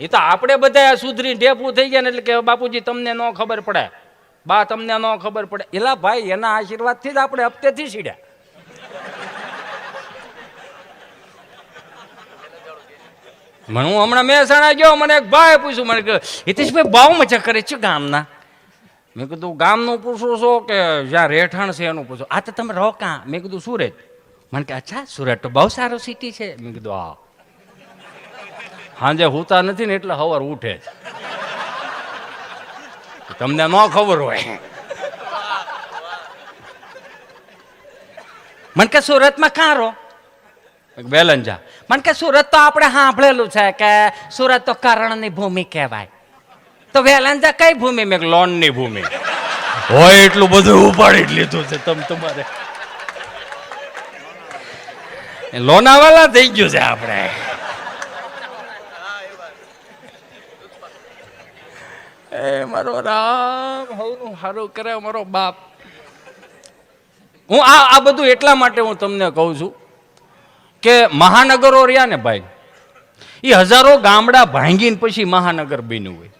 એ તો આપણે બધા સુધરી ઢેફું થઈ ગયા ને એટલે કે બાપુજી તમને ન ખબર પડે. બા તમને ન ખબર પડે. એલા ભાઈ, એના આશીર્વાદથી જ આપણે હપ્તેથી સીડ્યા. મને હું હમણાં મહેસાણા ગયો, મને એક ભાઈ પૂછ્યું, મને કે હિતેશભાઈ બહુ મજા કરે છે ગામના? મેં કીધું ગામનું પૂછું છો કે જ્યાં રહેઠાણ છે એનું પૂછો. આ તો તમે રહો કાં મેં કીધું, સુરત. મને કે, અચ્છા, સુરત તો બહુ સારો સિટી છે. મેં કીધું, હા. સાંજે હુતા નથી ને એટલે સવાર ઉઠે જ. તમને ન ખબર હોય. મને કે સુરતમાં કાં રહો? બેલંજા મને કે સુરત તો આપણે સાંભળેલું છે કે સુરત તો કરણની ભૂમિ કહેવાય. તો વેલંજા કઈ ભૂમિ? મેં લોનની ભૂમિ. હોય એટલું બધું ઉપાડી જ લીધું છે તમ તમારે. લોનાવાલા થઈ ગયું છે આપણે. એ મારો રામ. હવનું સારું કરે મારો બાપ. હું આ આ બધું એટલા માટે હું તમને કહું છું કે મહાનગરો રહ્યા ને ભાઈ એ હજારો ગામડા ભાંગીને પછી મહાનગર બન્યું હોય.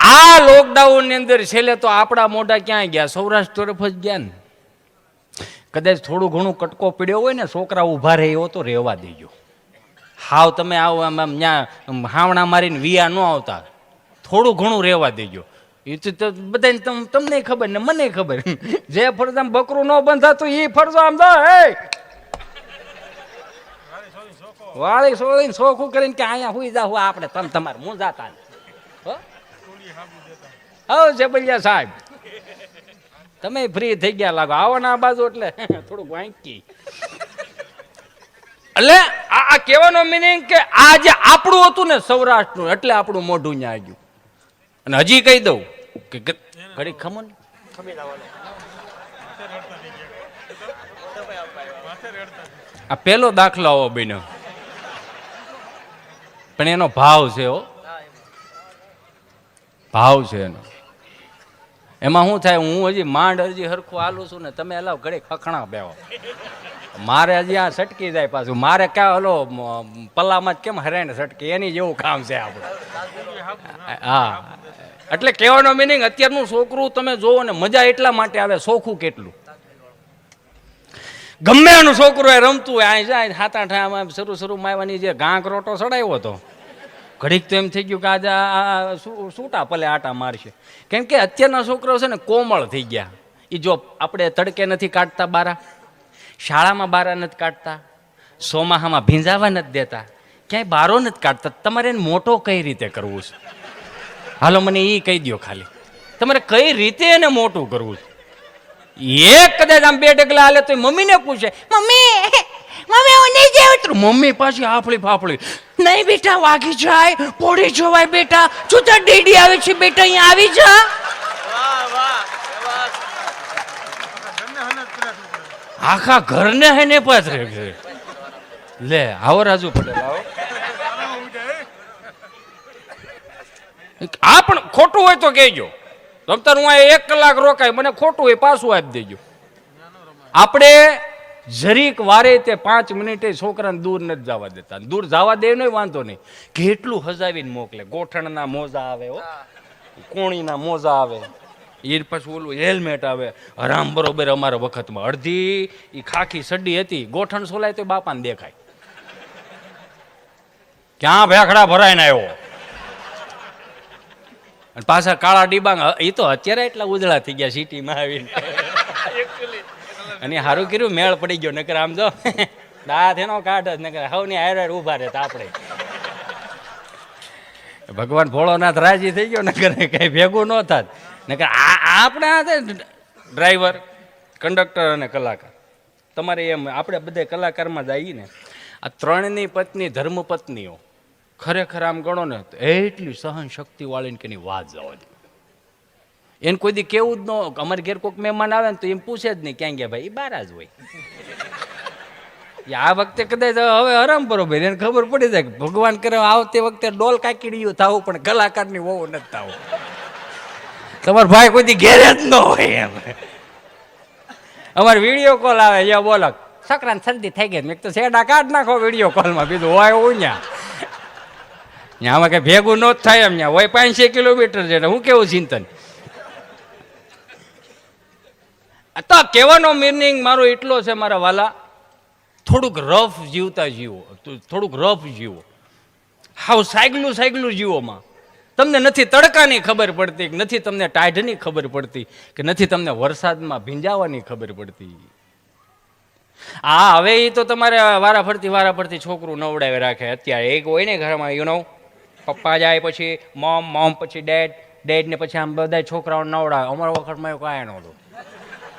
આ લોકડાઉનની અંદર છેલ્લે તો આપણા મોઢા ક્યાંય ગયા? સૌરાષ્ટ્ર તરફ જ ગયા ને. કદાચ થોડું ઘણું કટકો પીડ્યો હોય ને છોકરા ઊભા રહે એવો તો રહેવા દેજો. હાવ તમે આવો આમ આમ ત્યાં હાવણા મારીને વિયા ન આવતા. થોડું ઘણું રહેવા દેજો. એ તો બધાને તમ- તમને ખબર ને મને ખબર. જે ફરજામ બકરું ન બંધાતું એ ફરજો આમ તો હે. વાળી સોળીને સોખું કરીને કે અહીંયા હુઈ જાવ આપણે તમ તમારે હું જાતા હો? જબલિયા સાહેબ. તમે ફ્રી થઈ ગયા લાગો. આવો ને બાજુ એટલે. થોડુંક વાંકી. એટલે આ કહેવાનો મિનિંગ કે આ જે આપણું હતું ને સૌરાષ્ટ્રનું, એટલે આપણું મોઢું ત્યાં આવ્યું અને હજી કહી દઉં કે ઘડી ખમો આ પેલો દાખલો આવો બન્યો. પણ એનો ભાવ છે હો. ભાવ છે એનો. એમાં શું થાય? હું હજી માંડ હજી હરખું હાલું છું ને તમે હલાવ ઘડે ખખણા બેહો. મારે હજી આ સટકી જાય પાછું. મારે ક્યાં હલો પલ્લામાં જ કેમ હરાઈને સટકી? એની જેવું કામ છે આપણું. હા. એટલે કહેવાનો મિનિંગ અત્યારનું છોકરું તમે જોવો ને મજા એટલા માટે આવે સોખું કેટલું. ગમે એનું છોકરું એ રમતું હોય અહીં જાય હાથ આઠ આમ શરૂ શરૂ માવાની જે ગાંક રોટો સડાવ્યો હતો. ઘડીક તો એમ થઈ ગયું કે આજે આ- સૂટા પલે આટા મારશે. કેમ કે અત્યારના છોકરાઓ છે ને કોમળ થઈ ગયા. એ જો આપણે તડકે નથી કાઢતા બારા, શાળામાં બારા નથી કાઢતા, સોમાહામાં ભીંજાવા નથી દેતા, ક્યાંય બારો નથી કાઢતા. તમારે મોટો કઈ રીતે કરવું છે? હાલો મને એ કહી દો ખાલી. તમારે કઈ રીતે એને મોટું કરવું છે? એક કદાચ આમ બે ડગલા હાલે તો મમ્મીને પૂછે, મમ્મી મમ્મી, હું નહીં જાઉં તો મમ્મી પાછી આફળી ફાફળી, નહીં બેટા, વાગી જાય પોડી જોવાય બેટા શું તાર ડેડી આવે છે બેટા અહીંયા આવી જા. આખા ઘરને હેને પાથરે છે. લે, આવો રાજુ પટેલ, આવો. આ પણ ખોટું હોય તો કહેજો. રમતા હું આ એક કલાક રોકાય, મને ખોટું હોય પાછું આપી દેજો. આપણે જરીક વારે તે પાંચ મિનિટે છોકરાને દૂર નથી જવા દેતા. દૂર જવા દે નહીં, વાંધો નહીં. કેટલું હજાવીને મોકલે. ગોઠણના મોજા આવે હો. કોણીના મોજા આવે. એ પછી ઓલું હેલ્મેટ આવે. હરામ બરોબર અમારા વખતમાં અડધી એ ખાખી સડી હતી. ગોઠણ સોલાય તો બાપાને દેખાય. ક્યાં ભેખડા ભરાઈને આવ્યો? અને પાછા કાળા ડીબાંગ એ તો અત્યારે એટલા ઉજળા થઈ ગયા સિટીમાં આવીને. અને સારું કર્યું મેળ પડી ગયો નકર આમ જો દાંત એનો કાઢ જ નકર હવની હાર ઊભા રહેતા આપણે. ભગવાન ભોળોનાથ રાજી થઈ ગયો નકર કઈ ભેગું ન થાત. નકર આ આપણે આ ડ્રાઈવર કંડક્ટર અને કલાકાર. તમારે એમ આપણે બધે કલાકારમાં જ આવીએ ને. આ ત્રણની પત્ની ધર્મપત્નીઓ. ખરેખર આમ ગણો ને એટલી સહન શક્તિ વાળીને કે એની વાત જવા દે. એને કોઈ દી કેવું જ ન અમારે ઘેર કોઈક મહેમાન આવે ને તો એમ પૂછે જ નહીં ક્યાં ગયા ભાઈ એ જ હોય. એ આ વખતે કદાચ હવે આરામ બરોબર એને ખબર પડી જાય કે ભગવાન કરે આવતી વખતે ડોલ કાકીડીયું થવું, પણ કલાકારની વહુ નથી થવું. તમારો ભાઈ કોઈ ઘેરે જ ન હોય એમ. અમારે વીડિયો કોલ આવે યા બોલો. છોકરાને શરદી થઈ ગઈ મેં તો શેડા કાઢ નાખો વીડિયો કોલમાં બીજું હોય હું ન્યા. આમાં કઈ ભેગું ન થાય એમ ત્યાં હોય પાંચસો કિલોમીટર છે હું કેવું ચિંતન? આ તો કહેવાનો મિનિંગ મારો એટલો છે મારા વાલા, થોડુંક રફ જીવતા જીવો, થોડુંક રફ જીવો. હાવ સાયગલું સાયગલું જીવોમાં. તમને નથી તડકાની ખબર પડતી કે નથી તમને ટાઢની ખબર પડતી કે નથી તમને વરસાદમાં ભીંજાવાની ખબર પડતી? હા હવે એ તો તમારે વારા ફરતી વારા ફરતી છોકરું નવડાવી રાખે. અત્યારે એક હોય ને ઘરમાં યુ નો પપ્પા જાય પછી મોમ મોમ પછી ડેડ ડેડ ને પછી આમ બધા છોકરાઓ નવડાવે. અમારા વખતમાં એવું કાંઈ નહોતું.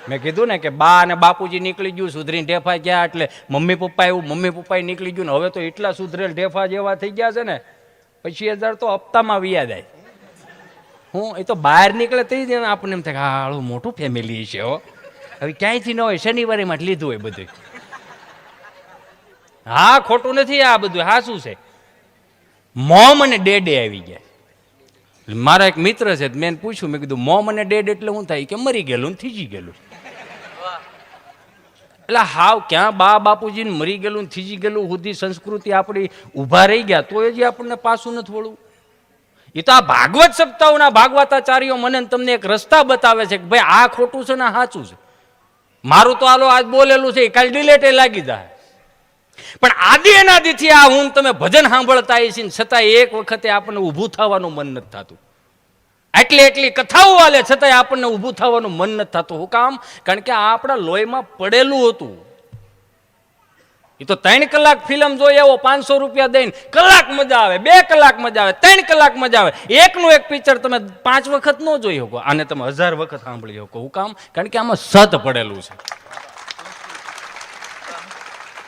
મેં કીધું ને કે બા અને બાપુજી નીકળી ગયું, સુધરીને ઢેફા ગયા એટલે મમ્મી પપ્પા એવું, મમ્મી પપ્પા નીકળી ગયું ને હવે તો એટલા સુધરેલ ઢેફા જેવા થઈ ગયા છે ને, પછી હજાર તો હપ્તામાં વ્યા જાય. હું, એ તો બહાર નીકળે તે જ આપણને એમ થાય કે હા હાળું મોટું ફેમિલી છે હો. હવે ક્યાંયથી ન હોય, શનિવારે માટે લીધું હોય બધું હા, ખોટું નથી આ બધું હા, શું છે? મોમ અને ડેડે આવી ગયા. મારા એક મિત્ર છે મેં પૂછ્યું, મેં કીધું, મોમ અને ડેડ એટલે શું થાય? કે મરી ગયેલું થીજી ગયેલું. એટલે હાવ ક્યાં બા બાપુજીને મરી ગયેલું થીજી ગયેલું સુધી સંસ્કૃતિ આપણી ઊભા રહી ગયા તો એ જ આપણને પાછું નથી વળવું એ તો આ ભાગવત સપ્તાહોના ભાગવતાચાર્યો મને તમને એક રસ્તા બતાવે છે કે ભાઈ આ ખોટું છે ને સાચું છે. મારું તો આલો આજ બોલેલું છે, એ કાલ ડિલેટે લાગી જાય. પણ આદિ અનાદિથી આ હું તમે ભજન સાંભળતા છીએ છતાંય એક વખતે આપણને ઊભું થવાનું મન નથી થતું. એટલી એટલી કથાઓ આલે છતાંય આપણને ઊભું થવાનું મન નથી થતું. હું કામ? કારણ કે આ આપણા લોહીમાં પડેલું હતું. એ તો ત્રણ કલાક ફિલ્મ જોઈએ એવો પાંચસો રૂપિયા દઈને. કલાક મજા આવે, બે કલાક મજા આવે, ત્રણ કલાક મજા આવે. એકનું એક પિક્ચર તમે પાંચ વખત ન જોઈ શકો. આને તમે હજાર વખત સાંભળી શકો. હું કામ? કારણ કે આમાં સત પડેલું છે.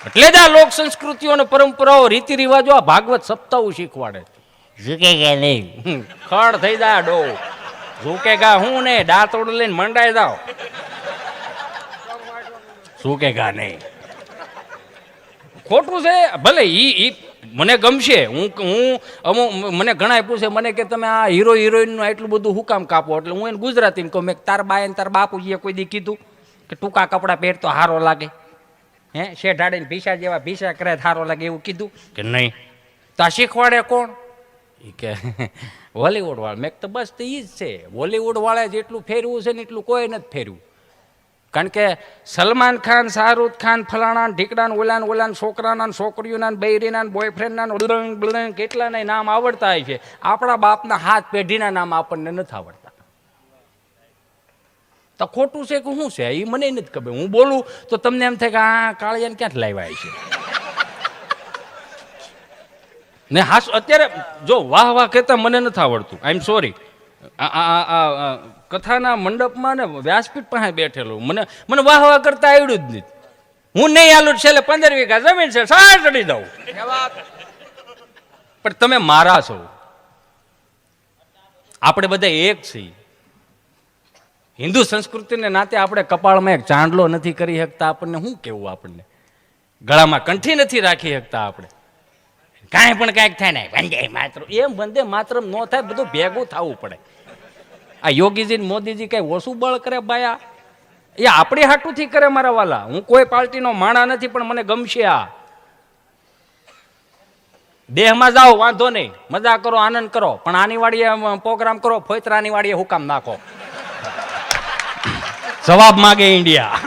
એટલે જ આ લોક સંસ્કૃતિઓ અને પરંપરાઓ રીતિ રિવાજો આ ભાગવત સપ્તાહ શીખવાડે ઝૂકે કે નહીં? ખડ થઈ જાય ડો. ઝૂકે ગા હું ને દાંતોડ લઈને મંડાઈ જાઓ. ઝૂકે ગા નહીં? ખોટું છે ભલે ઈ ઈ મને ગમશે. હું હું અમુક મને ઘણા પૂછે મને કે તમે આ હીરો હિરોઈનનું એટલું બધું હું કામ કાપો? એટલે હું એને ગુજરાતીમાં કહું મેં તાર બાય તાર બાપુજીએ કોઈ દી કીધું કે ટૂંકા કપડાં પહેર તો સારો લાગે. હે? શેઢાડીને ભીસા જેવા ભીસા કરે થારો લાગે એવું કીધું? કે નહીં. તો આ શીખવાડે કોણ? કે હોલીવુડ વાળા મેં તો બસ તો એ જ છે. હોલીવુડ વાળા જેટલું ફેરવું છે ને એટલું કોઈ નથી ફેરવું કારણ કે સલમાન ખાન શાહરુખ ખાન ફલાણા ઢીકડા ને ઓલા ઓલા છોકરાના છોકરીઓના બૈરીના બોયફ્રેન્ડના કેટલાના નામ આવડતા હોય છે. આપણા બાપના હાથ પેઢીના નામ આપણને નથી આવડતા. તો ખોટું છે કે શું છે? એ મને નથી ખબર. હું બોલું તો તમને એમ થાય કે આ કાળિયાને ક્યાંથી લાવ્યા છે? ને હાસ, અત્યારે જો વાહ વાહ કહેતા મને નથી આવડતું. આઈ એમ સોરી કથાના મંડપમાં ને વ્યાસપીઠ પાસે બેઠેલું. મને મને વાહ વાહ કરતા આવડ્યું જ નહીં હું નહીં આલું છેલ્લે પંદર વીઘા જમીન છે સાર ચડી જાઉં. પણ તમે મારા છો. આપણે બધા એક છીએ. હિન્દુ સંસ્કૃતિને નાતે આપણે કપાળમાં એક ચાંદલો નથી કરી શકતા આપણને. શું કેવું આપણને? ગળામાં કંઠી નથી રાખી શકતા આપણે. કાંઈ પણ કાંઈક થાય ને, વંદે માત્ર એમ વંદે માત્ર ન થાય, બધું ભેગું થવું પડે. આ યોગીજી ને મોદીજી કઈ ઓછું બળ કરે બાયા? એ આપણી હાટુથી કરે મારા વાલા. હું કોઈ પાર્ટીનો માણા નથી, પણ મને ગમશે આ. દેહમાં જાઓ, વાંધો નહીં. મજા કરો, આનંદ કરો. પણ આની વાડીએ પ્રોગ્રામ કરો ફોતરાની વાડીએ હુકામ નાખો. જવાબ માગે ઇન્ડિયા.